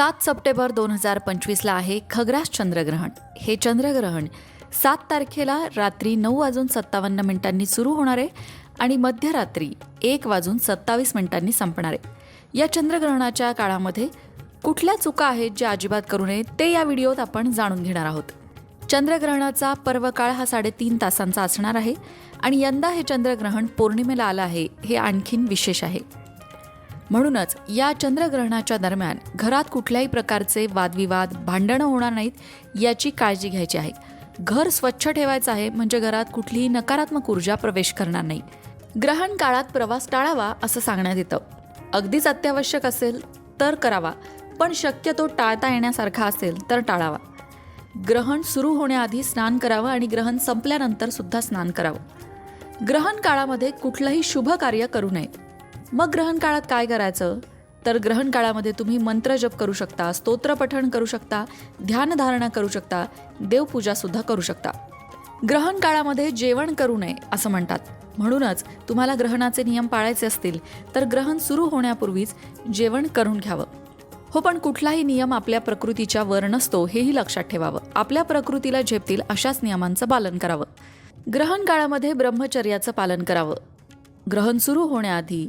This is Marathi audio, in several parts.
सात सप्टेंबर दोन हजार पंचवीसला आहे खग्रास चंद्रग्रहण. हे चंद्रग्रहण सात तारखेला रात्री नऊ वाजून सत्तावन्न मिनिटांनी सुरू होणार आहे आणि मध्यरात्री एक वाजून सत्तावीस मिनिटांनी संपणार. आहे या चंद्रग्रहणाच्या काळामध्ये कुठल्या चुका आहेत ज्या अजिबात करू नये ते या व्हिडिओत आपण जाणून घेणार आहोत. चंद्रग्रहणाचा पर्वकाळ हा साडेतीन तासांचा असणार आहे आणि यंदा हे चंद्रग्रहण पौर्णिमेला आलं आहे हे आणखीन विशेष आहे. म्हणूनच या चंद्रग्रहणाच्या दरम्यान घरात कुठल्याही प्रकारचे वादविवाद भांडणं होणार नाहीत याची काळजी घ्यायची आहे. घर स्वच्छ ठेवायचं आहे म्हणजे घरात कुठलीही नकारात्मक ऊर्जा प्रवेश करणार नाही. ग्रहण काळात प्रवास टाळावा असं सांगण्यात येतं. अगदीच अत्यावश्यक असेल तर करावा पण शक्यतो टाळता येण्यासारखा असेल तर टाळावा. ग्रहण सुरू होण्याआधी स्नान करावं आणि ग्रहण संपल्यानंतर सुद्धा स्नान करावं. ग्रहण काळामध्ये कुठलंही शुभ कार्य करू नये. मग ग्रहण काळात काय करायचं? तर ग्रहण काळामध्ये तुम्ही मंत्रजप करू शकता स्तोत्रपठण करू शकता ध्यानधारणा करू शकता देवपूजा सुद्धा करू शकता. ग्रहण काळामध्ये जेवण करू नये असं म्हणतात. म्हणूनच तुम्हाला ग्रहणाचे नियम पाळायचे असतील तर ग्रहण सुरू होण्यापूर्वीच जेवण करून घ्यावं. हो पण कुठलाही नियम आपल्या प्रकृतीच्या वर नसतो हेही लक्षात ठेवावं. आपल्या प्रकृतीला झेपतील अशाच नियमांचं पालन करावं. ग्रहण काळामध्ये ब्रह्मचर्याचं पालन करावं. ग्रहण सुरू होण्याआधी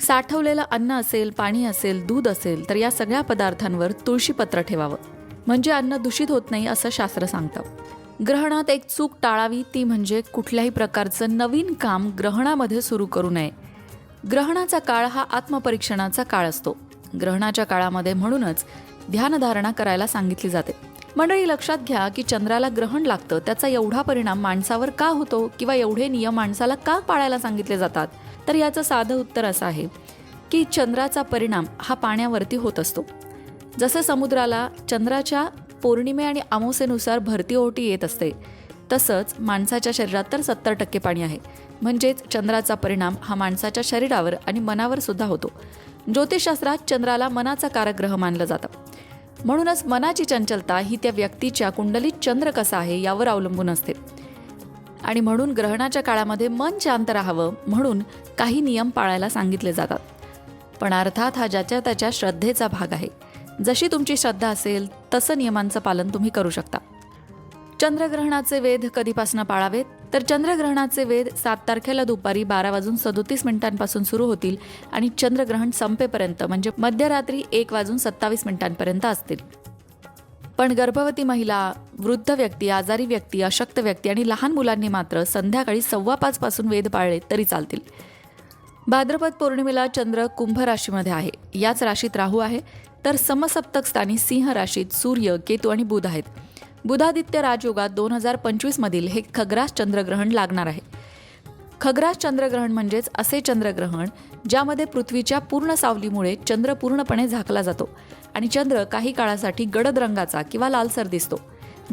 साठवलेलं अन्न असेल पाणी असेल दूध असेल तर या सगळ्या पदार्थांवर तुळशीपत्र ठेवावं. म्हणजे अन्न दूषित होत नाही असं शास्त्र सांगतं. ग्रहणात एक चूक टाळावी ती म्हणजे कुठल्याही प्रकारचं नवीन काम ग्रहणामध्ये सुरू करू नये. ग्रहणाचा काळ हा आत्मपरीक्षणाचा काळ असतो. ग्रहणाच्या काळामध्ये म्हणूनच ध्यानधारणा करायला सांगितली जाते. मंडळी लक्षात घ्या की चंद्राला ग्रहण लागतं. त्याचा एवढा परिणाम माणसावर का होतो किंवा एवढे नियम माणसाला का पाळायला सांगितले जातात? तर याचं साधं उत्तर असं आहे की चंद्राचा परिणाम हा पाण्यावरती होत असतो. जसं समुद्राला चंद्राच्या पौर्णिमे आणि अमावस्येनुसार भरती ओटी येत असते तसंच माणसाच्या शरीरात तर सत्तर टक्के पाणी आहे. म्हणजेच चंद्राचा परिणाम हा माणसाच्या शरीरावर आणि मनावर सुद्धा होतो. ज्योतिषशास्त्रात चंद्राला मनाचा कारक मानलं जातं. म्हणूनच मनाची चंचलता ही त्या व्यक्तीच्या कुंडलीत चंद्र कसा आहे यावर अवलंबून असते. आणि म्हणून ग्रहणाच्या काळामध्ये मन शांत राहावं म्हणून काही नियम पाळायला सांगितले जातात. पण अर्थात हा ज्याच्या त्याच्या श्रद्धेचा भाग आहे. जशी तुमची श्रद्धा असेल तसं नियमांचं पालन तुम्ही करू शकता. चंद्रग्रहणाचे वेध कधीपासून पाळावेत? तर चंद्रग्रहणाचे वेध सात तारखेला दुपारी बारा वाजून सदोतीस मिनिटांपासून सुरू होतील आणि चंद्रग्रहण संपेपर्यंत म्हणजे मध्यरात्री एक वाजून सत्तावीस मिनिटांपर्यंत असतील. पण गर्भवती महिला वृद्ध व्यक्ती आजारी व्यक्ती अशक्त व्यक्ती आणि लहान मुलांनी मात्र संध्याकाळी सव्वा पाचपासून वेध पाळले तरी चालतील. भाद्रपद पौर्णिमेला चंद्र कुंभ राशीमध्ये आहे. याच राशीत राहू आहे. तर समसप्तक स्थानी सिंह राशीत सूर्य केतू आणि बुध आहेत. बुधादित्य राजयोगात दोन हजार पंचवीसमधील हे खग्रास चंद्रग्रहण लागणार आहे. खग्रास चंद्रग्रहण म्हणजेच असे चंद्रग्रहण ज्यामध्ये पृथ्वीच्या पूर्ण सावलीमुळे चंद्र पूर्णपणे झाकला जातो आणि चंद्र काही काळासाठी गडद रंगाचा किंवा लालसर दिसतो.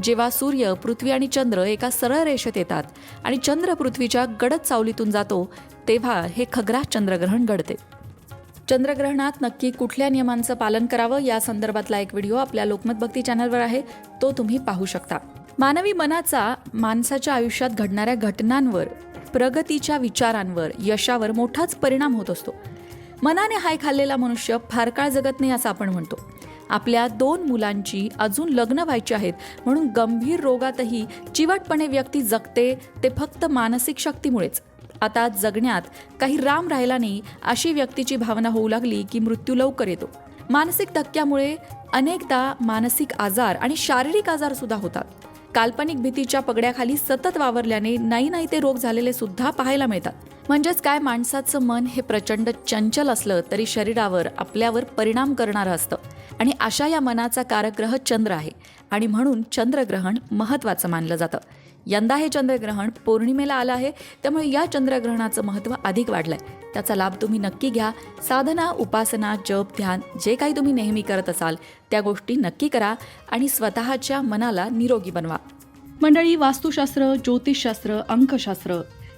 जेव्हा सूर्य पृथ्वी आणि चंद्र एका सरळ रेषेत येतात आणि चंद्र पृथ्वीच्या गडद सावलीतून जातो तेव्हा हे खग्रास चंद्रग्रहण घडते. चंद्रग्रहणात नक्की कुठल्या नियमांचं पालन करावं? या संदर्भातला एक व्हिडिओ आपल्या लोकमत भक्ती चॅनलवर आहे. तो तुम्ही पाहू शकता. मानवी मनाचा माणसाच्या आयुष्यात घडणाऱ्या घटनांवर प्रगतीच्या विचारांवर यशावर मोठाच परिणाम होत असतो. मनाने हाय खाल्लेला मनुष्य फार काळ जगत नाही असं आपण म्हणतो. आपल्या दोन मुलांची अजून लग्न व्हायची आहेत म्हणून गंभीर रोगातही चिवटपणे व्यक्ती जगते ते फक्त मानसिक शक्तीमुळेच. आता जगण्यात काही राम राहिला नाही अशी व्यक्तीची भावना होऊ लागली की मृत्यू लवकर येतो. मानसिक धक्क्यामुळे अनेकदा मानसिक आजार आणि शारीरिक आजार सुद्धा होतात. काल्पनिक भीतीच्या पगड्याखाली सतत वावरल्याने नाही नाही ते रोग झालेले सुद्धा पाहायला मिळतात. म्हणजेच काय माणसाचं मन हे प्रचंड चंचल असलं तरी शरीरावर आपल्यावर परिणाम करणारं असतं. आणि अशा या मनाचा कारग्रह चंद्र आहे. आणि म्हणून चंद्रग्रहण महत्त्वाचं मानलं जातं. यंदा हे चंद्रग्रहण पौर्णिमेला आलं आहे त्यामुळे या चंद्रग्रहणाचं महत्त्व अधिक वाढलं आहे त्याचा लाभ तुम्ही नक्की घ्या. साधना उपासना जप ध्यान जे काही तुम्ही नेहमी करत असाल त्या गोष्टी नक्की करा आणि स्वतःच्या मनाला निरोगी बनवा. मंडळी वास्तुशास्त्र ज्योतिषशास्त्र अंकशास्त्र